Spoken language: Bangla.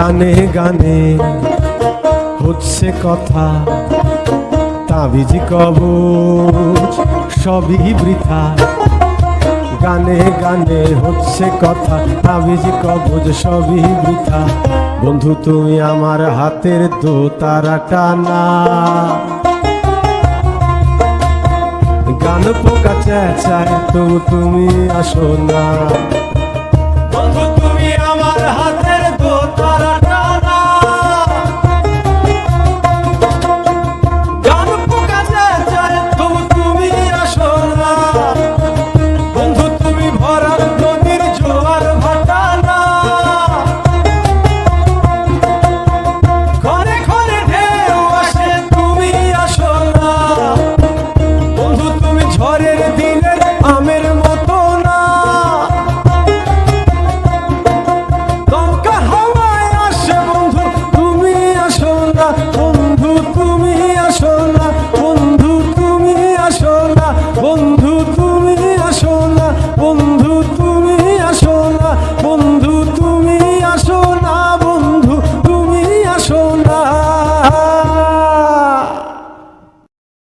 গানে গানে হচ্ছে কথা, তাবিজ কবচ সবই বৃথা। গানে গানে হচ্ছে কথা, তাবিজ কবজ, সবই বৃথা। বন্ধু, তুমি আমার হাতের দো তারা টানা। গান পোকা চেঁচায়, তবু তুমি আসো না।